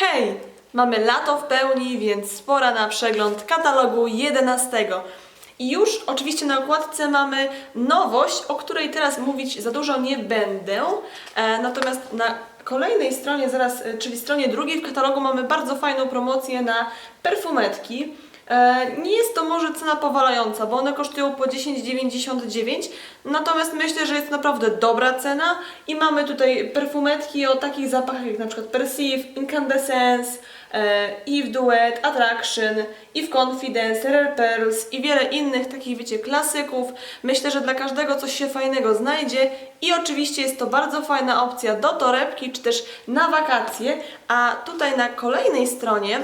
Hej! Mamy lato w pełni, więc pora na przegląd katalogu 11. I już oczywiście na okładce mamy nowość, o której teraz mówić za dużo nie będę. E, natomiast na kolejnej stronie, zaraz, e, czyli stronie drugiej w katalogu mamy bardzo fajną promocję na perfumetki. E, Nie jest to może cena powalająca, bo one kosztują po 10,99, natomiast myślę, że jest naprawdę dobra cena i mamy tutaj perfumetki o takich zapachach jak na przykład Perceive, Incandescence, Eve Duet, Attraction, Eve Confidence, Rare Pearls i wiele innych takich, wiecie, klasyków. Myślę, że dla każdego coś się fajnego znajdzie i oczywiście jest to bardzo fajna opcja do torebki czy też na wakacje, a tutaj na kolejnej stronie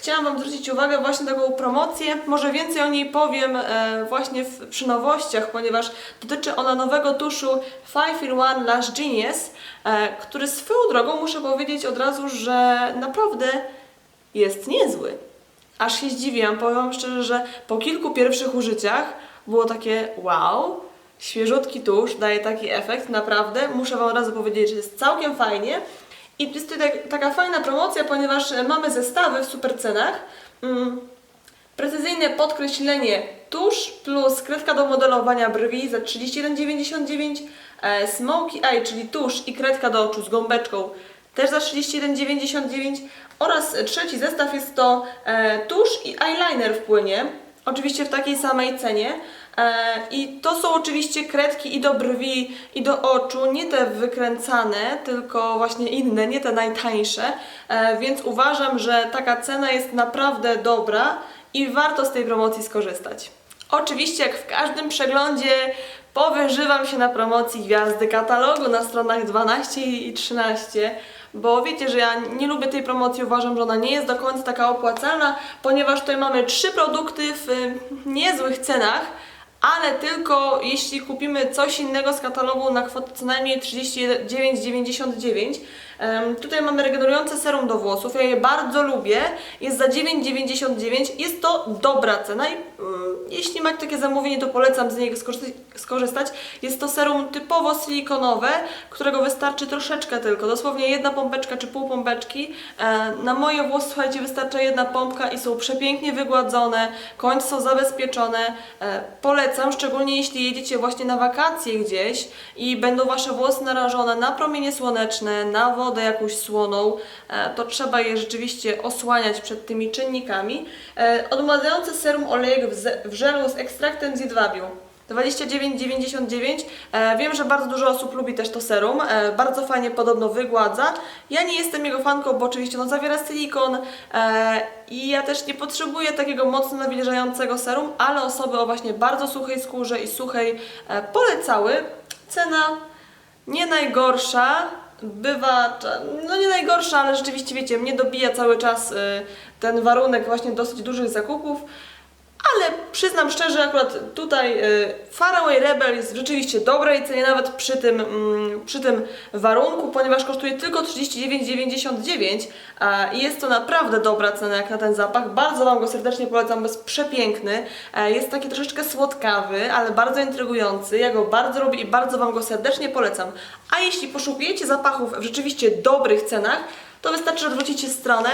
Chciałam Wam zwrócić uwagę właśnie na taką promocję. Może więcej o niej powiem e, właśnie w, przy nowościach, ponieważ dotyczy ona nowego tuszu 5 in 1 Lash Genius, e, który swoją drogą muszę powiedzieć od razu, że naprawdę jest niezły. Aż się zdziwiłam, powiem szczerze, że po kilku pierwszych użyciach było takie wow, świeżutki tusz, daje taki efekt, naprawdę. Muszę Wam od razu powiedzieć, że jest całkiem fajnie. I jest tutaj tak- taka fajna promocja, ponieważ e, mamy zestawy w super cenach. Mm, Precyzyjne podkreślenie tusz plus kredka do modelowania brwi za 31,99, e, Smoky Eye, czyli tusz i kredka do oczu z gąbeczką też za 31,99 oraz trzeci zestaw jest to e, tusz i eyeliner w płynie, oczywiście w takiej samej cenie. E, I to są oczywiście kredki i do brwi, i do oczu, nie te wykręcane, tylko właśnie inne, nie te najtańsze, e, więc uważam, że taka cena jest naprawdę dobra i warto z tej promocji skorzystać. Oczywiście, jak w każdym przeglądzie, powyżywam się na promocji gwiazdy katalogu na stronach 12 i 13, bo wiecie, że ja nie lubię tej promocji, uważam, że ona nie jest do końca taka opłacalna, ponieważ tutaj mamy trzy produkty w y, niezłych cenach, ale tylko jeśli kupimy coś innego z katalogu na kwotę co najmniej 39,99. Tutaj mamy regenerujące serum do włosów, ja je bardzo lubię, jest za 9,99, jest to dobra cena i mm, jeśli macie takie zamówienie, to polecam z niego skorzystać, skorzystać. Jest to serum typowo silikonowe, którego wystarczy troszeczkę tylko, dosłownie jedna pompeczka czy pół pompeczki. E, Na moje włosy, słuchajcie, wystarcza jedna pompka i są przepięknie wygładzone, końce są zabezpieczone. E, Polecam, szczególnie jeśli jedziecie właśnie na wakacje gdzieś i będą Wasze włosy narażone na promienie słoneczne, na wodę jakąś słoną, e, to trzeba je rzeczywiście osłaniać przed tymi czynnikami. E, Odmładzające serum olejek w żelu z ekstraktem z jedwabiu. 29,99. E, wiem, że bardzo dużo osób lubi też to serum. Bardzo fajnie podobno wygładza. Ja nie jestem jego fanką, bo oczywiście ono zawiera silikon i ja też nie potrzebuję takiego mocno nawilżającego serum, ale osoby o właśnie bardzo suchej skórze i suchej polecały. Cena nie najgorsza. Bywa, no nie najgorsza, ale rzeczywiście wiecie, mnie dobija cały czas y, ten warunek właśnie dosyć dużych zakupów. Ale przyznam szczerze, akurat tutaj y, Faraway Rebel jest w rzeczywiście dobrej cenie, nawet przy tym, mm, przy tym warunku, ponieważ kosztuje tylko 39,99 a, i jest to naprawdę dobra cena jak na ten zapach. Bardzo Wam go serdecznie polecam, bo jest przepiękny. E, jest taki troszeczkę słodkawy, ale bardzo intrygujący. Ja go bardzo lubię i bardzo Wam go serdecznie polecam. A jeśli poszukujecie zapachów w rzeczywiście dobrych cenach, to wystarczy, że odwrócicie stronę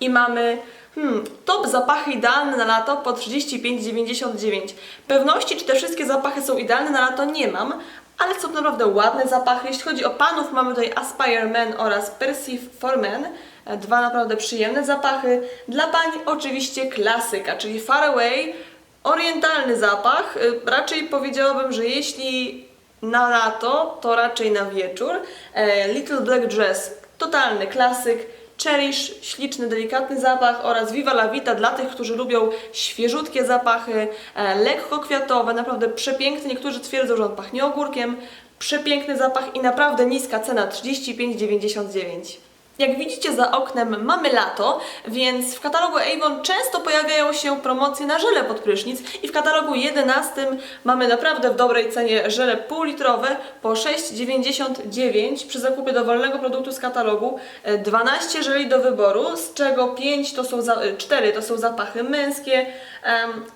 i mamy hmm, top zapachy idealne na lato po 35,99. Pewności, czy te wszystkie zapachy są idealne na lato, nie mam, ale są naprawdę ładne zapachy. Jeśli chodzi o panów, mamy tutaj Aspire Men oraz Perceive for Men. E, Dwa naprawdę przyjemne zapachy. Dla pań oczywiście klasyka, czyli Far Away, orientalny zapach. E, Raczej powiedziałabym, że jeśli na lato, to raczej na wieczór. E, Little Black Dress, totalny klasyk. Cherish, śliczny, delikatny zapach oraz Viva la Vita dla tych, którzy lubią świeżutkie zapachy, e, lekko kwiatowe, naprawdę przepiękny. Niektórzy twierdzą, że on pachnie ogórkiem. Przepiękny zapach i naprawdę niska cena 35,99. Jak widzicie za oknem mamy lato, więc w katalogu Avon często pojawiają się promocje na żele pod prysznic i w katalogu 11 mamy naprawdę w dobrej cenie żele półlitrowe po 6,99 przy zakupie dowolnego produktu z katalogu. E, 12 żeli do wyboru, z czego 5 to są za, e, 4 to są zapachy męskie,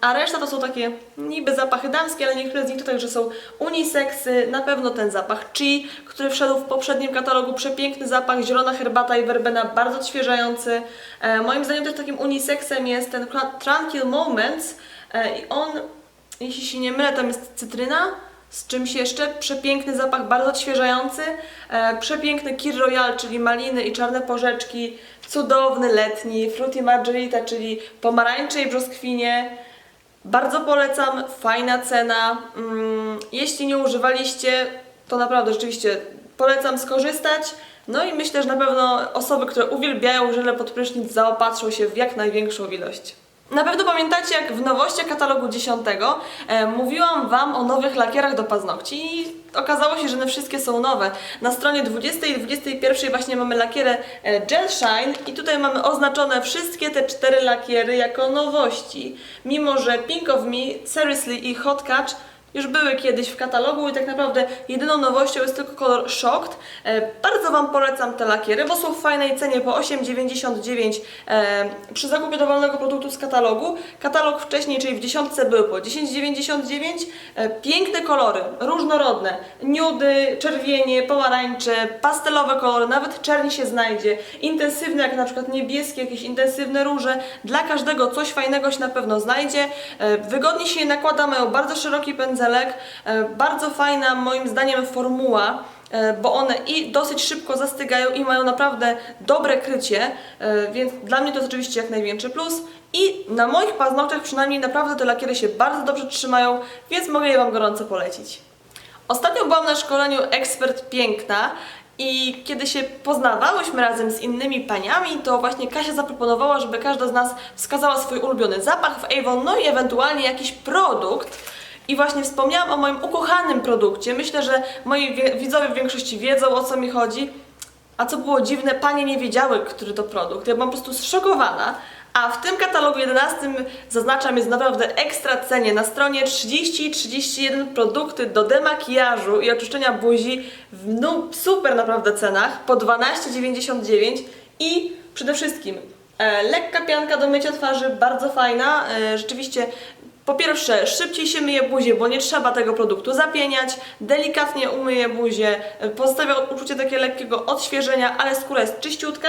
a reszta to są takie niby zapachy damskie, ale niektóre z nich to także są uniseksy. Na pewno ten zapach Chi, który wszedł w poprzednim katalogu, przepiękny zapach, zielona herbata mata i werbena, bardzo odświeżający. E, moim zdaniem też takim uniseksem jest ten Tra- Tranquil Moments e, i on, jeśli się nie mylę, tam jest cytryna, z czymś jeszcze, przepiękny zapach, bardzo odświeżający, e, przepiękny Kir Royal, czyli maliny i czarne porzeczki, cudowny letni Fruity Margarita, czyli pomarańcze i brzoskwinie, bardzo polecam, fajna cena. Mm, jeśli nie używaliście, to naprawdę rzeczywiście polecam skorzystać. No i myślę, że na pewno osoby, które uwielbiają żele pod prysznic zaopatrzą się w jak największą ilość. Na pewno pamiętacie, jak w nowościach katalogu 10 e, mówiłam Wam o nowych lakierach do paznokci i okazało się, że one wszystkie są nowe. Na stronie 20 i 21 właśnie mamy lakierę e, Gel Shine i tutaj mamy oznaczone wszystkie te cztery lakiery jako nowości. Mimo, że Pink of Me, Seriously i Hot Catch już były kiedyś w katalogu i tak naprawdę jedyną nowością jest tylko kolor Shocked. E, bardzo Wam polecam te lakiery, bo są w fajnej cenie po 8,99 e, przy zakupie dowolnego produktu z katalogu. Katalog wcześniej, czyli w dziesiątce był po 10,99. E, piękne kolory, różnorodne, nudy, czerwienie, pomarańcze, pastelowe kolory, nawet czerni się znajdzie. Intensywne, jak na przykład niebieskie, jakieś intensywne róże. Dla każdego coś fajnego się na pewno znajdzie. Wygodnie się je nakłada, mają bardzo szeroki e, bardzo fajna moim zdaniem formuła, e, bo one i dosyć szybko zastygają i mają naprawdę dobre krycie, e, więc dla mnie to jest oczywiście jak największy plus. I na moich paznokciach przynajmniej naprawdę te lakiery się bardzo dobrze trzymają, więc mogę je Wam gorąco polecić. Ostatnio byłam na szkoleniu Ekspert Piękna i kiedy się poznawałyśmy razem z innymi paniami, to właśnie Kasia zaproponowała, żeby każda z nas wskazała swój ulubiony zapach w Avon, no i ewentualnie jakiś produkt. I właśnie wspomniałam o moim ukochanym produkcie. Myślę, że moi wie- widzowie w większości wiedzą o co mi chodzi. A co było dziwne, panie nie wiedziały, który to produkt. Ja byłam po prostu zszokowana. A w tym katalogu 11 zaznaczam jest naprawdę ekstra cenie. Na stronie 30 i 31 produkty do demakijażu i oczyszczenia buzi w no, super naprawdę cenach po 12,99 i przede wszystkim e, lekka pianka do mycia twarzy, bardzo fajna. E, rzeczywiście po pierwsze, szybciej się myje buzię, bo nie trzeba tego produktu zapieniać, delikatnie umyje buzię, e, pozostawia uczucie takie lekkiego odświeżenia, ale skóra jest czyściutka.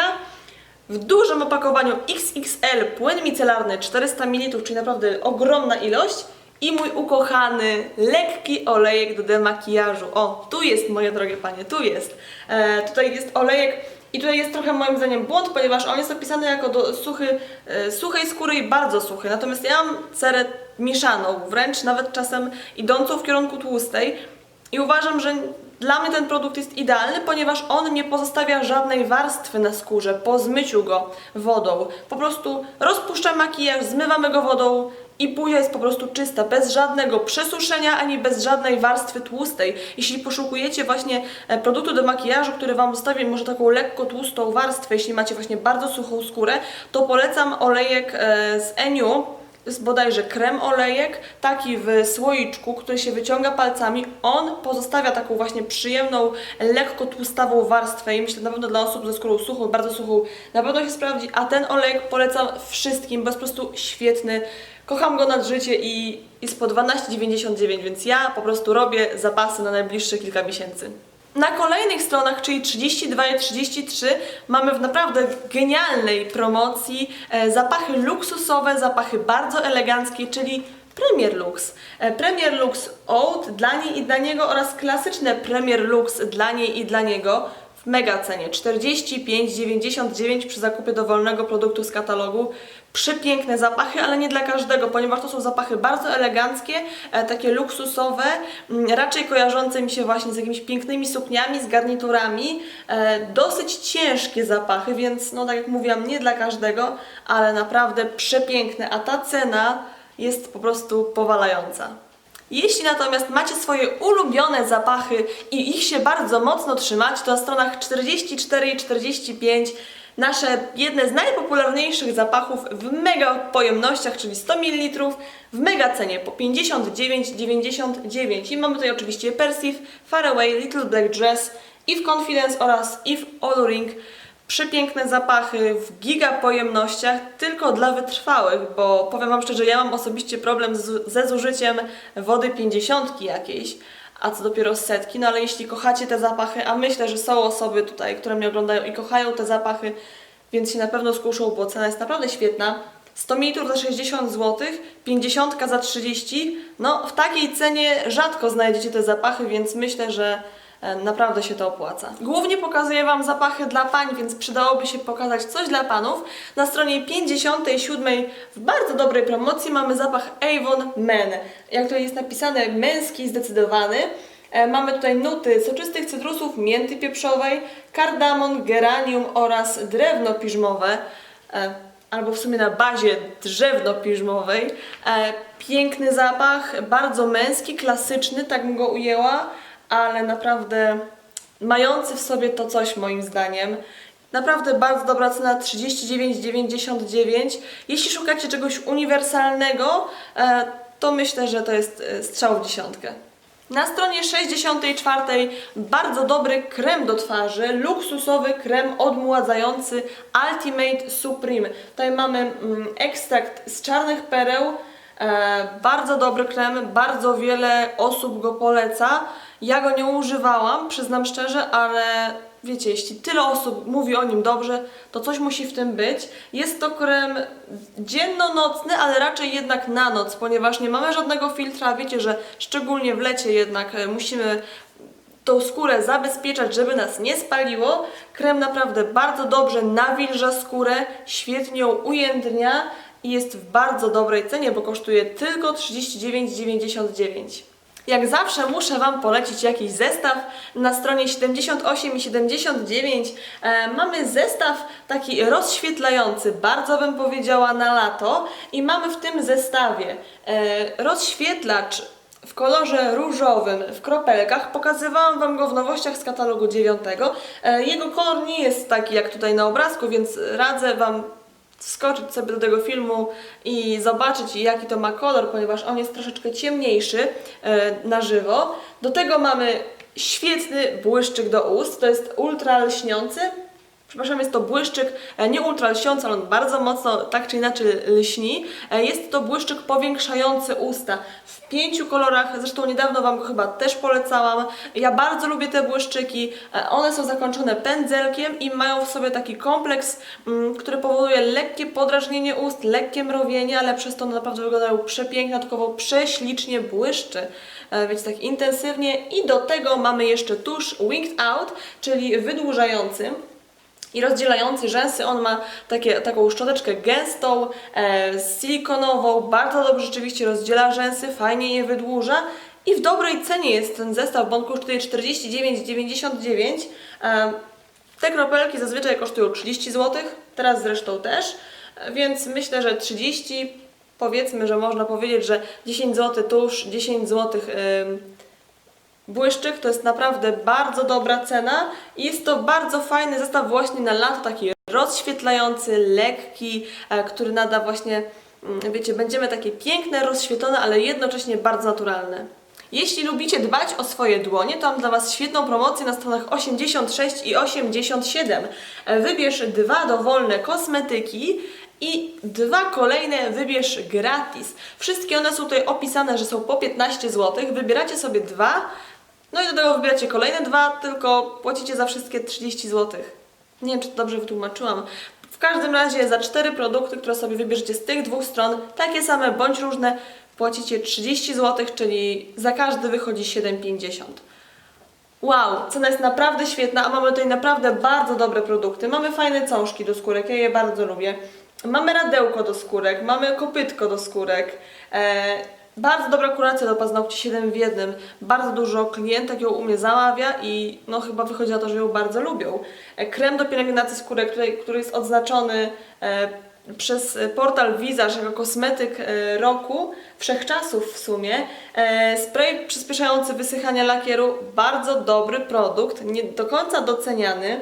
W dużym opakowaniu XXL płyn micelarny 400 ml, czyli naprawdę ogromna ilość. I mój ukochany, lekki olejek do demakijażu. O, tu jest, moje drogie panie, tu jest. E, tutaj jest olejek i tutaj jest trochę moim zdaniem błąd, ponieważ on jest opisany jako do suchy, e, suchej skóry i bardzo suchy. Natomiast ja mam cerę mieszaną, wręcz nawet czasem idącą w kierunku tłustej. I uważam, że dla mnie ten produkt jest idealny, ponieważ on nie pozostawia żadnej warstwy na skórze po zmyciu go wodą. Po prostu rozpuszcza makijaż, zmywamy go wodą i buzia jest po prostu czysta, bez żadnego przesuszenia ani bez żadnej warstwy tłustej. Jeśli poszukujecie właśnie e, produktu do makijażu, który Wam zostawi może taką lekko tłustą warstwę, jeśli macie właśnie bardzo suchą skórę, to polecam olejek e, z Eniu. Jest bodajże krem olejek, taki w słoiczku, który się wyciąga palcami. On pozostawia taką właśnie przyjemną, lekko tłustawą warstwę i myślę na pewno dla osób ze skórą suchą, bardzo suchą, na pewno się sprawdzi. A ten olejek polecam wszystkim, bo jest po prostu świetny. Kocham go nad życie i jest po 12,99, więc ja po prostu robię zapasy na najbliższe kilka miesięcy. Na kolejnych stronach, czyli 32 i 33, mamy w naprawdę genialnej promocji e, zapachy luksusowe, zapachy bardzo eleganckie, czyli Premier Lux. E, Premier Lux Oud dla niej i dla niego oraz klasyczne Premier Lux dla niej i dla niego mega cenie 45,99 przy zakupie dowolnego produktu z katalogu. Przepiękne zapachy, ale nie dla każdego, ponieważ to są zapachy bardzo eleganckie, e, takie luksusowe, mm, raczej kojarzące mi się właśnie z jakimiś pięknymi sukniami, z garniturami. E, dosyć ciężkie zapachy, więc no tak jak mówiłam, nie dla każdego, ale naprawdę przepiękne, a ta cena jest po prostu powalająca. Jeśli natomiast macie swoje ulubione zapachy i ich się bardzo mocno trzymacie, to na stronach 44 i 45 nasze jedne z najpopularniejszych zapachów w mega pojemnościach, czyli 100 ml, w mega cenie po 59,99. I mamy tutaj oczywiście Persif, Faraway, Little Black Dress, Eve Confidence oraz Eve Oloring. Przepiękne zapachy w giga pojemnościach, tylko dla wytrwałych, bo powiem Wam szczerze, ja mam osobiście problem z, ze zużyciem wody 50 jakiejś, a co dopiero setki. No ale jeśli kochacie te zapachy, a myślę, że są osoby tutaj, które mnie oglądają i kochają te zapachy, więc się na pewno skuszą, bo cena jest naprawdę świetna. 100 ml za 60 zł, 50 za 30. No, w takiej cenie rzadko znajdziecie te zapachy, więc myślę, że naprawdę się to opłaca. Głównie pokazuję Wam zapachy dla pań, więc przydałoby się pokazać coś dla panów. Na stronie 57 w bardzo dobrej promocji mamy zapach Avon Men. Jak to jest napisane, męski zdecydowany. E, Mamy tutaj nuty soczystych cytrusów, mięty pieprzowej, kardamon, geranium oraz drewno piżmowe. E, Albo w sumie na bazie drzewno piżmowej. E, Piękny zapach, bardzo męski, klasyczny, tak bym go ujęła, ale naprawdę mający w sobie to coś moim zdaniem. Naprawdę bardzo dobra cena 39,99. Jeśli szukacie czegoś uniwersalnego, e, to myślę, że to jest e, strzał w dziesiątkę. Na stronie 64 bardzo dobry krem do twarzy, luksusowy krem odmładzający Ultimate Supreme. Tutaj mamy mm, ekstrakt z czarnych pereł, e, bardzo dobry krem, bardzo wiele osób go poleca. Ja go nie używałam, przyznam szczerze, ale wiecie, jeśli tyle osób mówi o nim dobrze, to coś musi w tym być. Jest to krem dzienno-nocny, ale raczej jednak na noc, ponieważ nie mamy żadnego filtra. Wiecie, że szczególnie w lecie jednak e, musimy tą skórę zabezpieczać, żeby nas nie spaliło. Krem naprawdę bardzo dobrze nawilża skórę, świetnie ją ujędrnia i jest w bardzo dobrej cenie, bo kosztuje tylko 39,99. Jak zawsze muszę Wam polecić jakiś zestaw. Na stronie 78 i 79 e, mamy zestaw taki rozświetlający, bardzo bym powiedziała na lato. I mamy w tym zestawie e, rozświetlacz w kolorze różowym w kropelkach. Pokazywałam Wam go w nowościach z katalogu 9. E, Jego kolor nie jest taki jak tutaj na obrazku, więc radzę Wam wskoczyć sobie do tego filmu i zobaczyć jaki to ma kolor, ponieważ on jest troszeczkę ciemniejszy e, na żywo. Do tego mamy świetny błyszczyk do ust, to jest ultra lśniący. Przepraszam, jest to błyszczyk e, nie ultra lśniący, ale on bardzo mocno tak czy inaczej lśni. E, Jest to błyszczyk powiększający usta w pięciu kolorach, zresztą niedawno Wam go chyba też polecałam. Ja bardzo lubię te błyszczyki. E, One są zakończone pędzelkiem i mają w sobie taki kompleks, mm, który powoduje lekkie podrażnienie ust, lekkie mrowienie, ale przez to naprawdę wyglądają przepięknie, dodatkowo prześlicznie błyszczy. Więc tak intensywnie. I do tego mamy jeszcze tusz Winged Out, czyli wydłużający i rozdzielający rzęsy. On ma takie, taką szczoteczkę gęstą, e, silikonową, bardzo dobrze rzeczywiście rozdziela rzęsy, fajnie je wydłuża. I w dobrej cenie jest ten zestaw, bo on kosztuje 49,99. E, te kropelki zazwyczaj kosztują 30 zł, teraz zresztą też, więc myślę, że 30, powiedzmy, że można powiedzieć, że 10 zł tuż, 10 zł Błyszczyk to jest naprawdę bardzo dobra cena i jest to bardzo fajny zestaw właśnie na lato, taki rozświetlający, lekki, e, który nada właśnie, mm, wiecie, będziemy takie piękne, rozświetlone, ale jednocześnie bardzo naturalne. Jeśli lubicie dbać o swoje dłonie, to mam dla Was świetną promocję na stronach 86 i 87. E, Wybierz dwa dowolne kosmetyki i dwa kolejne wybierz gratis. Wszystkie one są tutaj opisane, że są po 15 zł. Wybieracie sobie dwa, no i do tego wybieracie kolejne dwa, tylko płacicie za wszystkie 30 zł. Nie wiem, czy to dobrze wytłumaczyłam. W każdym razie za cztery produkty, które sobie wybierzecie z tych dwóch stron, takie same bądź różne, płacicie 30 zł, czyli za każdy wychodzi 7,50. Wow, cena jest naprawdę świetna, a mamy tutaj naprawdę bardzo dobre produkty. Mamy fajne cążki do skórek, ja je bardzo lubię. Mamy radełko do skórek, mamy kopytko do skórek. E, bardzo dobra kuracja do paznokci 7 w jednym. Bardzo dużo klientek ją u mnie zamawia i no chyba wychodzi na to, że ją bardzo lubią. E, krem do pielęgnacji skórek, który, który jest odznaczony e, przez portal Visage jako kosmetyk e, roku, wszechczasów w sumie. E, Spray przyspieszający wysychanie lakieru, bardzo dobry produkt, nie do końca doceniany.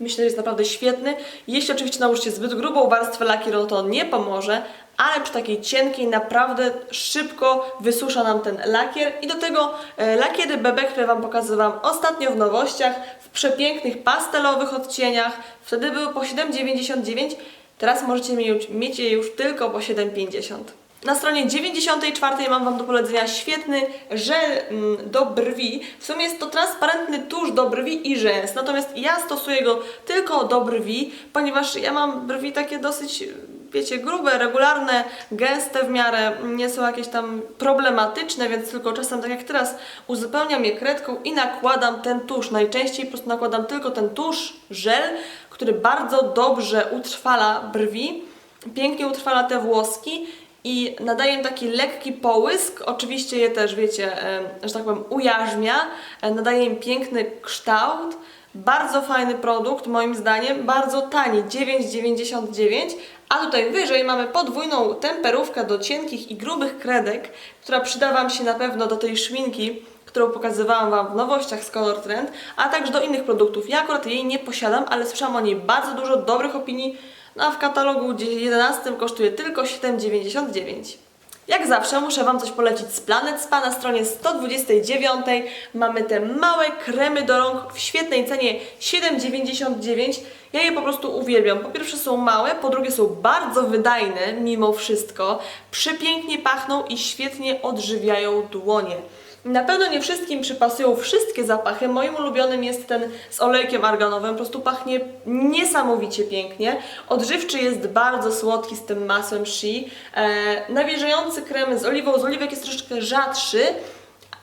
Myślę, że jest naprawdę świetny. Jeśli oczywiście nałożycie zbyt grubą warstwę lakieru, to nie pomoże, ale przy takiej cienkiej naprawdę szybko wysusza nam ten lakier. I do tego e, lakiery BB, które Wam pokazywałam ostatnio w nowościach, w przepięknych pastelowych odcieniach. Wtedy były po 7,99, teraz możecie mieć je już tylko po 7,50. Na stronie 94 mam Wam do polecenia świetny żel mm, do brwi. W sumie jest to transparentny tusz do brwi i rzęs, natomiast ja stosuję go tylko do brwi, ponieważ ja mam brwi takie dosyć, wiecie, grube, regularne, gęste w miarę, nie są jakieś tam problematyczne, więc tylko czasem, tak jak teraz, uzupełniam je kredką i nakładam ten tusz. Najczęściej po prostu nakładam tylko ten tusz, żel, który bardzo dobrze utrwala brwi, pięknie utrwala te włoski i nadaje im taki lekki połysk. Oczywiście je też, wiecie, że tak powiem, ujarzmia, e, nadaje im piękny kształt. Bardzo fajny produkt, moim zdaniem, bardzo tani, 9,99, a tutaj wyżej mamy podwójną temperówkę do cienkich i grubych kredek, która przyda Wam się na pewno do tej szminki, którą pokazywałam Wam w nowościach z Color Trend, a także do innych produktów. Ja akurat jej nie posiadam, ale słyszałam o niej bardzo dużo dobrych opinii, no a w katalogu 11 kosztuje tylko 7,99. Jak zawsze muszę Wam coś polecić z Planet Spa na stronie 129. Mamy te małe kremy do rąk w świetnej cenie 7,99. Ja je po prostu uwielbiam. Po pierwsze są małe, po drugie są bardzo wydajne mimo wszystko. Przepięknie pachną i świetnie odżywiają dłonie. Na pewno nie wszystkim przypasują wszystkie zapachy. Moim ulubionym jest ten z olejkiem arganowym. Po prostu pachnie niesamowicie pięknie. Odżywczy jest bardzo słodki z tym masłem shea. E, nawilżający krem z oliwą z oliwek jest troszeczkę rzadszy,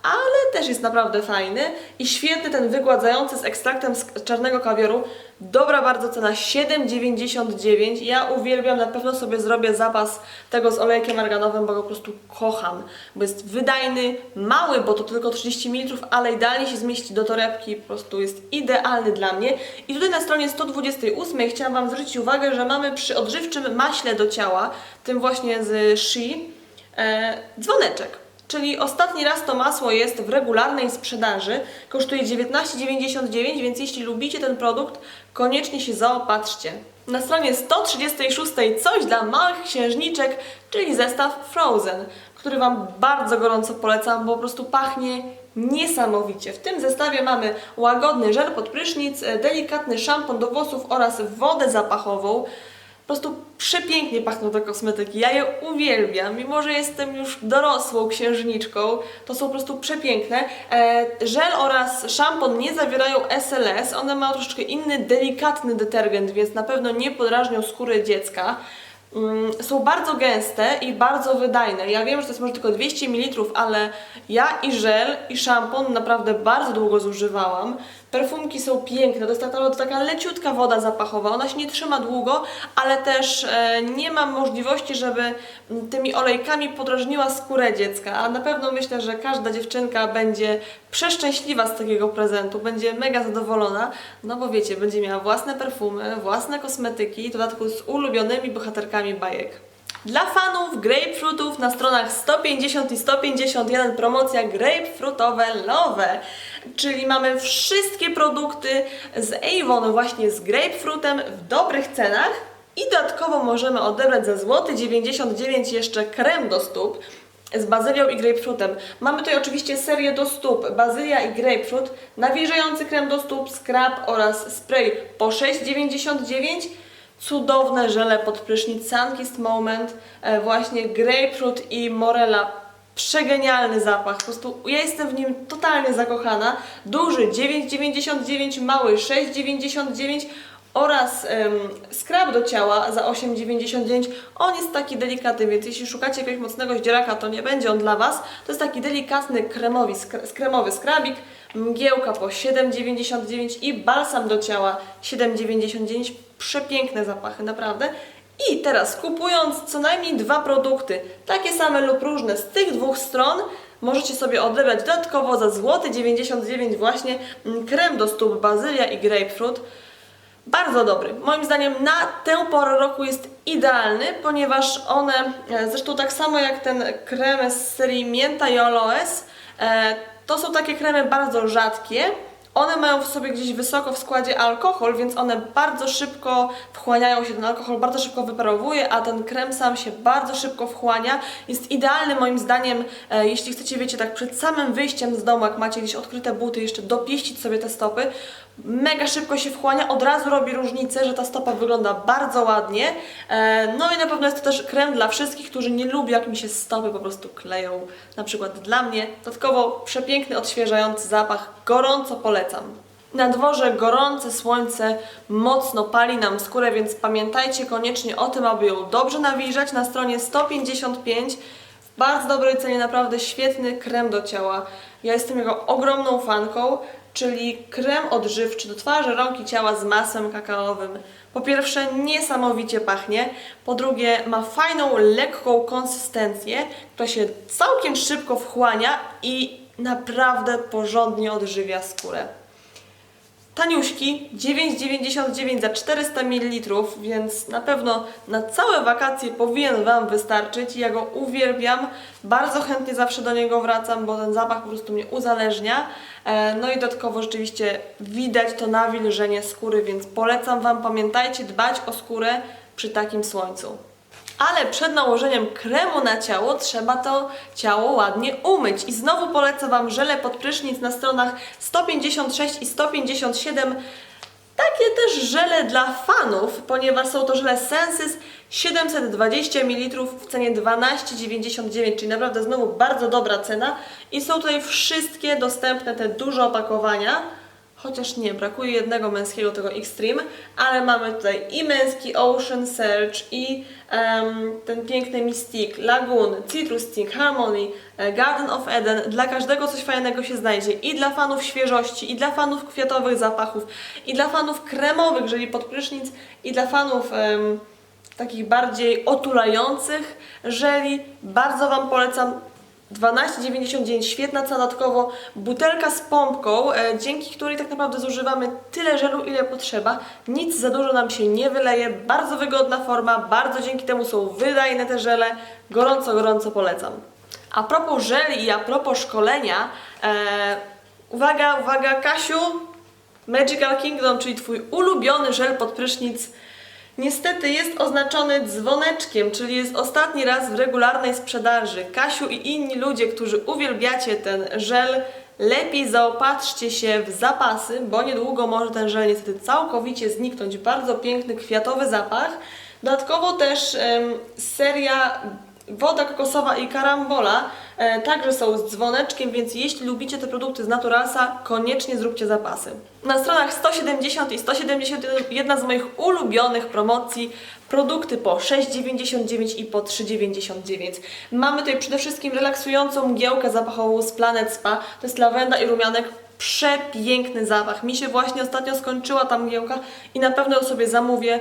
ale też jest naprawdę fajny i świetny ten wygładzający z ekstraktem z czarnego kawioru. Dobra bardzo cena 7,99. Ja uwielbiam, na pewno sobie zrobię zapas tego z olejkiem arganowym, bo go po prostu kocham, bo jest wydajny, mały, bo to tylko 30 ml, ale idealnie się zmieści do torebki, po prostu jest idealny dla mnie. I tutaj na stronie 128 chciałam Wam zwrócić uwagę, że mamy przy odżywczym maśle do ciała, tym właśnie z Shea, e, dzwoneczek. Czyli ostatni raz to masło jest w regularnej sprzedaży, kosztuje 19,99, więc jeśli lubicie ten produkt, koniecznie się zaopatrzcie. Na stronie 136 coś dla małych księżniczek, czyli zestaw Frozen, który Wam bardzo gorąco polecam, bo po prostu pachnie niesamowicie. W tym zestawie mamy łagodny żel pod prysznic, delikatny szampon do włosów oraz wodę zapachową. Po prostu przepięknie pachną te kosmetyki. Ja je uwielbiam, mimo że jestem już dorosłą księżniczką. To są po prostu przepiękne. E, żel oraz szampon nie zawierają SLS. One mają troszeczkę inny, delikatny detergent, więc na pewno nie podrażnią skóry dziecka. Mm, są bardzo gęste i bardzo wydajne. Ja wiem, że to jest może tylko 200 ml, ale ja i żel, i szampon naprawdę bardzo długo zużywałam. Perfumki są piękne, to jest taka, leciutka woda zapachowa, ona się nie trzyma długo, ale też e, nie mam możliwości, żeby tymi olejkami podrażniła skórę dziecka, a na pewno myślę, że każda dziewczynka będzie przeszczęśliwa z takiego prezentu, będzie mega zadowolona, no bo wiecie, będzie miała własne perfumy, własne kosmetyki, w dodatku z ulubionymi bohaterkami bajek. Dla fanów grapefruitów na stronach 150 i 151 promocja grapefruitowe Love, czyli mamy wszystkie produkty z Avon właśnie z grapefruitem w dobrych cenach. I dodatkowo możemy odebrać za złoty 99 jeszcze krem do stóp z bazylią i grapefruitem. Mamy tutaj oczywiście serię do stóp, bazylia i grapefruit, nawilżający krem do stóp, scrub oraz spray po 6,99 cudowne żele pod prysznic. Sunkist Moment, e, właśnie grapefruit i morela. Przegenialny zapach, po prostu ja jestem w nim totalnie zakochana. Duży 9,99, mały 6,99 oraz um, scrub do ciała za 8,99. On jest taki delikatny, więc jeśli szukacie jakiegoś mocnego zdzieraka, to nie będzie on dla Was. To jest taki delikatny kremowy, sk kremowy skrabik, mgiełka po 7,99 i balsam do ciała 7,99. Przepiękne zapachy, naprawdę. I teraz kupując co najmniej dwa produkty, takie same lub różne z tych dwóch stron, możecie sobie odebrać dodatkowo za złoty 99 właśnie mm, krem do stóp bazylia i grapefruit. Bardzo dobry. Moim zdaniem na tę porę roku jest idealny, ponieważ one, e, zresztą tak samo jak ten krem z serii Mięta i Aloes, e, to są takie kremy bardzo rzadkie. One mają w sobie gdzieś wysoko w składzie alkohol, więc one bardzo szybko wchłaniają się, ten alkohol bardzo szybko wyparowuje, a ten krem sam się bardzo szybko wchłania. Jest idealny moim zdaniem, e, jeśli chcecie, wiecie, tak przed samym wyjściem z domu, jak macie gdzieś odkryte buty, jeszcze dopieścić sobie te stopy, mega szybko się wchłania, od razu robi różnicę, że ta stopa wygląda bardzo ładnie. E, No i na pewno jest to też krem dla wszystkich, którzy nie lubią, jak mi się stopy po prostu kleją. Na przykład dla mnie. Dodatkowo przepiękny, odświeżający zapach. Gorąco polecam. Na dworze gorące słońce mocno pali nam skórę, więc pamiętajcie koniecznie o tym, aby ją dobrze nawilżać. Na stronie 155 w bardzo dobrej cenie, naprawdę świetny krem do ciała. Ja jestem jego ogromną fanką, czyli krem odżywczy do twarzy, rąk i ciała z masłem kakaowym. Po pierwsze, niesamowicie pachnie. Po drugie, ma fajną, lekką konsystencję, która się całkiem szybko wchłania i naprawdę porządnie odżywia skórę. Taniuśki, 9,99 za 400 ml, więc na pewno na całe wakacje powinien Wam wystarczyć. Ja go uwielbiam, bardzo chętnie zawsze do niego wracam, bo ten zapach po prostu mnie uzależnia. E, No i dodatkowo rzeczywiście widać to nawilżenie skóry, więc polecam Wam, pamiętajcie dbać o skórę przy takim słońcu. Ale przed nałożeniem kremu na ciało trzeba to ciało ładnie umyć. I znowu polecam Wam żele pod prysznic na stronach 156 i 157. Takie też żele dla fanów, ponieważ są to żele Senses 720 ml w cenie 12,99, czyli naprawdę znowu bardzo dobra cena. I są tutaj wszystkie dostępne, te duże opakowania. Chociaż nie, brakuje jednego męskiego, tego Extreme, ale mamy tutaj i męski Ocean Search, i em, ten piękny Mystique, Lagoon, Citrus Stick, Harmony, e, Garden of Eden. Dla każdego coś fajnego się znajdzie. I dla fanów świeżości, i dla fanów kwiatowych zapachów, i dla fanów kremowych, jeżeli pod prysznic, i dla fanów em, takich bardziej otulających żeli. Bardzo Wam polecam 12,99, świetna cena dodatkowo, butelka z pompką, e, dzięki której tak naprawdę zużywamy tyle żelu, ile potrzeba. Nic za dużo nam się nie wyleje, bardzo wygodna forma, bardzo dzięki temu są wydajne te żele. Gorąco, gorąco polecam. A propos żeli i a propos szkolenia, e, uwaga, uwaga, Kasiu, Magical Kingdom, czyli Twój ulubiony żel pod prysznic, Niestety jest oznaczony dzwoneczkiem, czyli jest ostatni raz w regularnej sprzedaży. Kasiu i inni ludzie, którzy uwielbiacie ten żel, lepiej zaopatrzcie się w zapasy, bo niedługo może ten żel niestety całkowicie zniknąć. Bardzo piękny, kwiatowy zapach. Dodatkowo też seria woda kokosowa i karambola e, także są z dzwoneczkiem, więc jeśli lubicie te produkty z Naturalsa, koniecznie zróbcie zapasy. Na stronach 170 i 171 jedna z moich ulubionych promocji produkty po 6,99 i po 3,99. Mamy tutaj przede wszystkim relaksującą mgiełkę zapachową z Planet Spa, to jest lawenda i rumianek przepiękny zapach. Mi się właśnie ostatnio skończyła ta mgiełka i na pewno ją sobie zamówię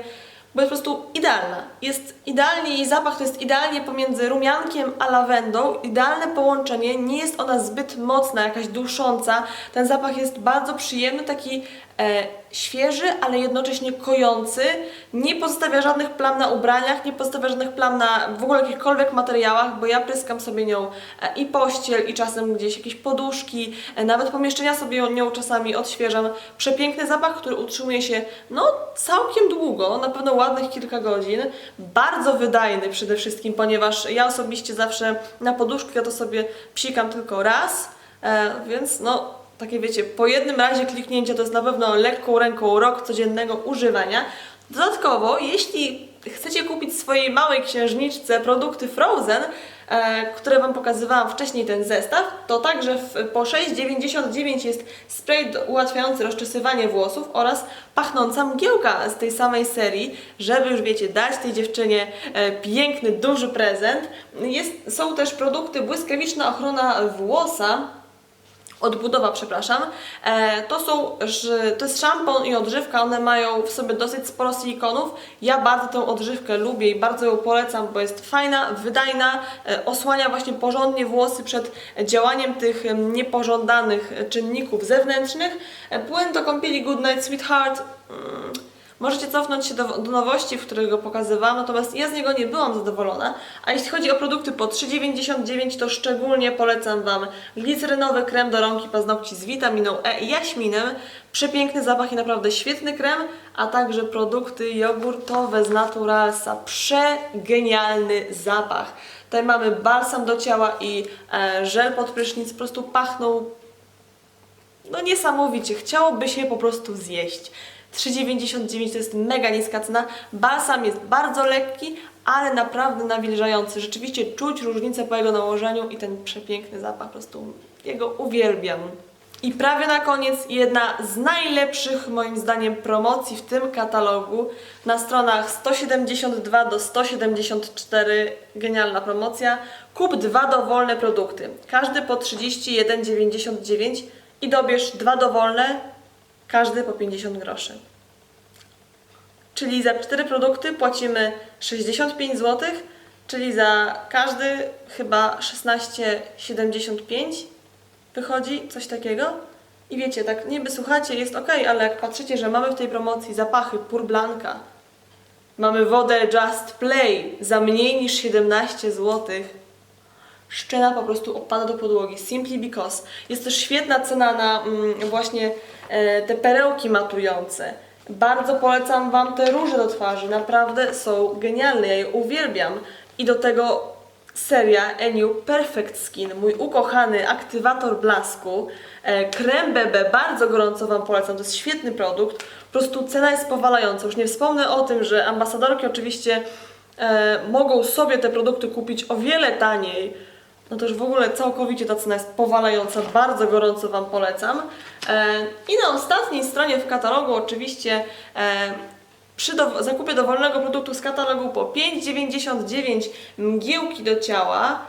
bo jest po prostu idealna. Jest idealnie, jej zapach to jest idealnie pomiędzy rumiankiem a lawendą. Idealne połączenie, nie jest ona zbyt mocna, jakaś dusząca. Ten zapach jest bardzo przyjemny, taki e, świeży, ale jednocześnie kojący. Nie pozostawia żadnych plam na ubraniach, nie pozostawia żadnych plam na w ogóle jakichkolwiek materiałach, bo ja pryskam sobie nią e, i pościel, i czasem gdzieś jakieś poduszki, e, nawet pomieszczenia sobie nią czasami odświeżam. Przepiękny zapach, który utrzymuje się no całkiem długo, na pewno ładnych kilka godzin. Bardzo wydajny przede wszystkim, ponieważ ja osobiście zawsze na poduszkę to sobie psikam tylko raz, e, więc no takie wiecie, po jednym razie kliknięcia to jest na pewno lekką ręką rok codziennego używania. Dodatkowo, jeśli chcecie kupić swojej małej księżniczce produkty Frozen, e, które Wam pokazywałam wcześniej ten zestaw, to także w, po 6,99 jest spray ułatwiający rozczesywanie włosów oraz pachnąca mgiełka z tej samej serii, żeby już wiecie, dać tej dziewczynie e, piękny, duży prezent. Jest, są też produkty błyskawiczna ochrona włosa, odbudowa, przepraszam. E, to są, to jest szampon i odżywka, one mają w sobie dosyć sporo silikonów. Ja bardzo tę odżywkę lubię i bardzo ją polecam, bo jest fajna, wydajna, e, osłania właśnie porządnie włosy przed działaniem tych niepożądanych czynników zewnętrznych. E, płyn do kąpieli Goodnight Sweetheart. Możecie cofnąć się do, do nowości, w których go pokazywałam, natomiast ja z niego nie byłam zadowolona. A jeśli chodzi o produkty po 3,99, to szczególnie polecam Wam glicerynowy krem do rąk i paznokci z witaminą E i jaśminem. Przepiękny zapach i naprawdę świetny krem, a także produkty jogurtowe z Naturalsa. Przegenialny zapach. Tutaj mamy balsam do ciała i e, żel pod prysznic, po prostu pachną no niesamowicie, chciałoby się po prostu zjeść. 3,99 to jest mega niska cena. Balsam jest bardzo lekki, ale naprawdę nawilżający. Rzeczywiście czuć różnicę po jego nałożeniu i ten przepiękny zapach, po prostu jego uwielbiam. I prawie na koniec jedna z najlepszych moim zdaniem promocji w tym katalogu na stronach 172 do 174 genialna promocja. Kup dwa dowolne produkty. Każdy po 31,99 i dobierz dwa dowolne, każdy po 50 groszy. Czyli za cztery produkty płacimy 65 zł, czyli za każdy chyba 16,75 wychodzi coś takiego. I wiecie, tak niby słuchacie, jest ok, ale jak patrzycie, że mamy w tej promocji zapachy Pur Blanca, mamy wodę Just Play za mniej niż 17 zł, szczena po prostu opada do podłogi, simply because. Jest też świetna cena na mm, właśnie e, te perełki matujące. Bardzo polecam Wam te róże do twarzy, naprawdę są genialne, ja je uwielbiam. I do tego seria Eniu Perfect Skin, mój ukochany aktywator blasku, e, krem BB, bardzo gorąco Wam polecam, to jest świetny produkt, po prostu cena jest powalająca, już nie wspomnę o tym, że ambasadorki oczywiście e, mogą sobie te produkty kupić o wiele taniej, no to już w ogóle całkowicie ta cena jest powalająca, bardzo gorąco Wam polecam. E, I na ostatniej stronie w katalogu oczywiście e, przy do, zakupie dowolnego produktu z katalogu po 5,99 mgiełki do ciała.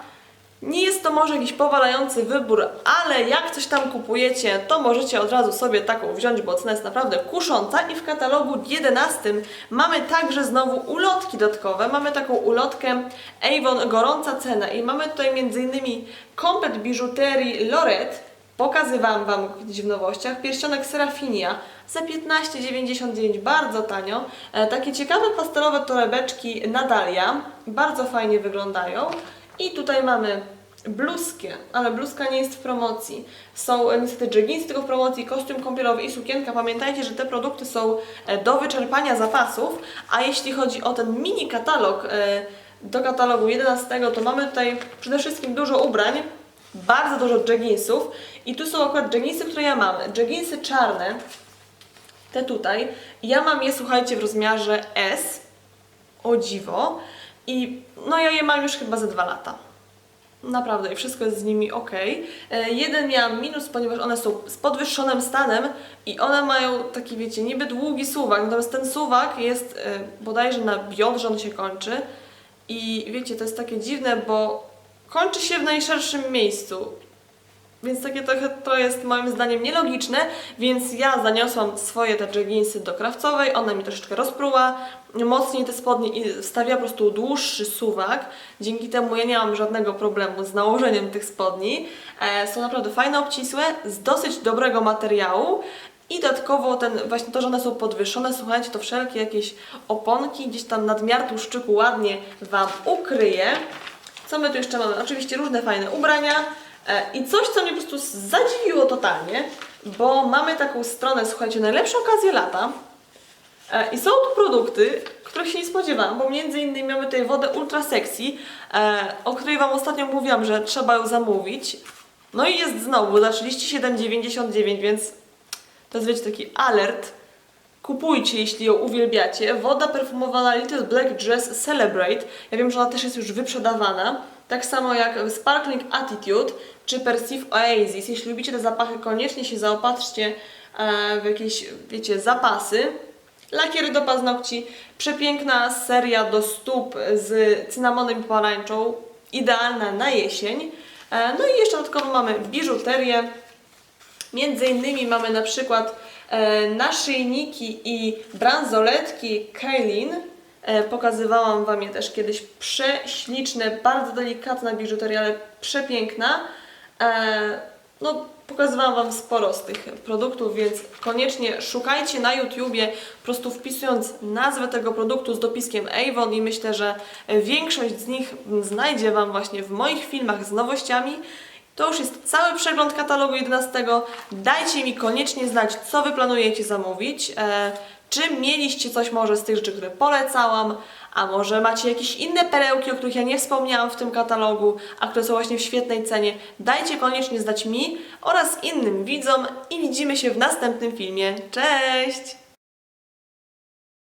Nie jest to może jakiś powalający wybór, ale jak coś tam kupujecie, to możecie od razu sobie taką wziąć, bo cena jest naprawdę kusząca. I w katalogu 11 mamy także znowu ulotki dodatkowe. Mamy taką ulotkę Avon Gorąca Cena i mamy tutaj m.in. komplet biżuterii Loret. Pokazywałam Wam kiedyś w nowościach. Pierścionek Serafinia za 15,99, bardzo tanio. E, takie ciekawe pastelowe torebeczki Nadalia, bardzo fajnie wyglądają. I tutaj mamy bluzkę, ale bluzka nie jest w promocji. Są e, niestety jeginsy tylko w promocji, kostium kąpielowy i sukienka. Pamiętajcie, że te produkty są e, do wyczerpania zapasów, a jeśli chodzi o ten mini katalog e, do katalogu 11, to mamy tutaj przede wszystkim dużo ubrań, bardzo dużo jeginsów i tu są akurat jeginsy, które ja mam. Jeginsy czarne, te tutaj. Ja mam je, słuchajcie, w rozmiarze S, o dziwo. I no ja je mam już chyba ze dwa lata. Naprawdę i wszystko jest z nimi ok. E, jeden miałam minus, ponieważ one są z podwyższonym stanem i one mają taki, wiecie, niby długi suwak, natomiast ten suwak jest e, bodajże na biodrze, on się kończy. I wiecie, to jest takie dziwne, bo kończy się w najszerszym miejscu. Więc takie trochę to jest moim zdaniem nielogiczne, więc ja zaniosłam swoje te jeginsy do krawcowej, ona mi troszeczkę rozpruła, mocniej te spodnie i wstawiła po prostu dłuższy suwak. Dzięki temu ja nie mam żadnego problemu z nałożeniem tych spodni. E, są naprawdę fajne, obcisłe, z dosyć dobrego materiału. I dodatkowo ten, właśnie to, że one są podwyższone, słuchajcie, to wszelkie jakieś oponki gdzieś tam nadmiar tłuszczyku ładnie Wam ukryje. Co my tu jeszcze mamy? Oczywiście różne fajne ubrania. E, I coś, co mnie po prostu zadziwiło totalnie, bo mamy taką stronę, słuchajcie, najlepsze okazje lata. E, I są tu produkty, których się nie spodziewałam, bo między innymi mamy tutaj wodę Ultra Sexy, e, o której Wam ostatnio mówiłam, że trzeba ją zamówić. No i jest znowu za 37,99, więc to jest wiecie taki alert. Kupujcie, jeśli ją uwielbiacie. Woda perfumowana Little Black Dress Celebrate. Ja wiem, że ona też jest już wyprzedawana. Tak samo jak Sparkling Attitude czy Perceive Oasis. Jeśli lubicie te zapachy, koniecznie się zaopatrzcie e, w jakieś, wiecie, zapasy. Lakiery do paznokci. Przepiękna seria do stóp z cynamonem i pomarańczą. Idealna na jesień. E, No i jeszcze dodatkowo mamy biżuterię. Między innymi mamy na przykład e, naszyjniki i bransoletki Kailin. Pokazywałam Wam je też kiedyś. Prześliczne, bardzo delikatna biżuteria, ale przepiękna. E, no, pokazywałam Wam sporo z tych produktów, więc koniecznie szukajcie na YouTubie, po prostu wpisując nazwę tego produktu z dopiskiem Avon i myślę, że większość z nich znajdzie Wam właśnie w moich filmach z nowościami. To już jest cały przegląd katalogu 11. Dajcie mi koniecznie znać, co Wy planujecie zamówić. Czy mieliście coś może z tych rzeczy, które polecałam, a może macie jakieś inne perełki, o których ja nie wspomniałam w tym katalogu, a które są właśnie w świetnej cenie? Dajcie koniecznie znać mi oraz innym widzom i widzimy się w następnym filmie. Cześć!